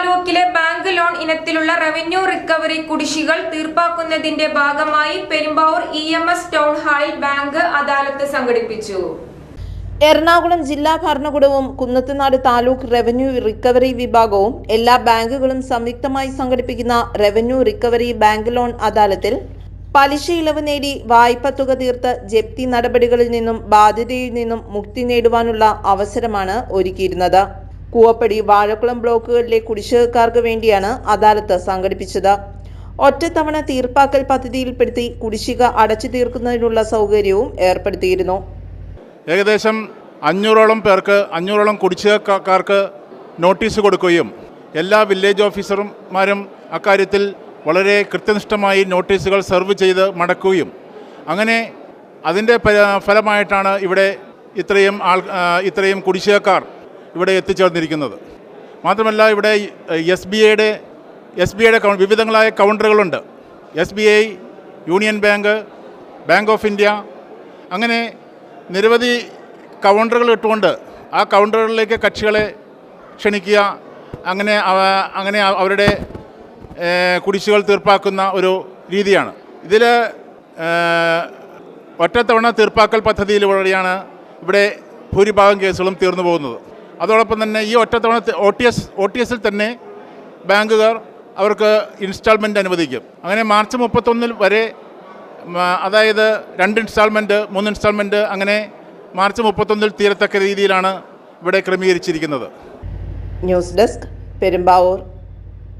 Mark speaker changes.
Speaker 1: താലൂക്കിലെ bank loan ഇനത്തിലുള്ള revenue recovery കുടിശ്ശികൾ തീർപ്പാക്കുന്നതിന്റെ ഭാഗമായി Perumbavoor E M S town ഹാളിൽ ബാങ്ക് അദാലത്ത് സംഘടിപ്പിച്ചു.
Speaker 2: എറണാകുളം ജില്ലാ ഭരണകൂടവും കുന്നത്തുനാട് താലൂക്ക് റവന്യൂ റിക്കവറി വിഭാഗവും എല്ലാ ബാങ്കുകളും സംയുക്തമായി സംഘടിപ്പിക്കുന്ന റവന്യൂ റിക്കവറി ബാങ്ക് ലോൺ അദാലത്തിൽ പലിശ ഇളവ് നേടി വായ്പ തുക തീർത്ത് ജപ്തി നടപടികളിൽ നിന്നും ബാധ്യതയിൽ നിന്നും മുക്തി നേടുവാനുള്ള അവസരമാണ് ഒരുക്കിയിരുന്നത്. കൂവപ്പടി വാഴക്കുളം ബ്ലോക്കുകളിലെ കുടിശ്ശികക്കാർക്ക് വേണ്ടിയാണ് അദാലത്ത് സംഘടിപ്പിച്ചത്. ഒറ്റത്തവണ തീർപ്പാക്കൽ പദ്ധതിയിൽപ്പെടുത്തി കുടിശ്ശിക അടച്ചു തീർക്കുന്നതിനുള്ള സൗകര്യവും ഏർപ്പെടുത്തിയിരുന്നു.
Speaker 3: ഏകദേശം അഞ്ഞൂറോളം പേർക്ക് അഞ്ഞൂറോളം കുടിശ്ശികക്കാർക്ക് നോട്ടീസ് കൊടുക്കുകയും എല്ലാ വില്ലേജ് ഓഫീസർമാരും അക്കാര്യത്തിൽ വളരെ കൃത്യനിഷ്ഠമായി നോട്ടീസുകൾ സെർവ് ചെയ്ത് മടക്കുകയും അങ്ങനെ അതിന്റെ ഫലമായിട്ടാണ് ഇവിടെ ഇത്രയും ആൾ ഇത്രയും കുടിശ്ശികക്കാർ ഇവിടെ എത്തിച്ചേർന്നിരിക്കുന്നത്. മാത്രമല്ല ഇവിടെ എസ് ബി ഐയുടെ എസ് ബി ഐയുടെ വിവിധങ്ങളായ കൗണ്ടറുകളുണ്ട്. S B I union bank bank of India അങ്ങനെ നിരവധി കൗണ്ടറുകൾ ഇട്ടുകൊണ്ട് ആ കൗണ്ടറുകളിലേക്ക് കക്ഷികളെ ക്ഷണിക്കുക അങ്ങനെ അങ്ങനെ അവരുടെ കുടിശ്ശികൾ തീർപ്പാക്കുന്ന ഒരു രീതിയാണ്. ഇതിൽ ഒറ്റത്തവണ തീർപ്പാക്കൽ പദ്ധതിയിലൂടെയാണ് ഇവിടെ ഭൂരിഭാഗം കേസുകളും തീർന്നു പോകുന്നത്. അതോടൊപ്പം തന്നെ ഈ ഒറ്റത്തവണ O T S O T എസിൽ തന്നെ ബാങ്കുകാർ അവർക്ക് ഇൻസ്റ്റാൾമെന്റ് അനുവദിക്കും. അങ്ങനെ മാർച്ച് മുപ്പത്തൊന്നിൽ വരെ അതായത് രണ്ട് ഇൻസ്റ്റാൾമെന്റ് മൂന്ന് ഇൻസ്റ്റാൾമെന്റ് അങ്ങനെ മാർച്ച് മുപ്പത്തൊന്നിൽ തീരത്തക്ക രീതിയിലാണ് ഇവിടെ ക്രമീകരിച്ചിരിക്കുന്നത്.
Speaker 2: News desk Perumbavoor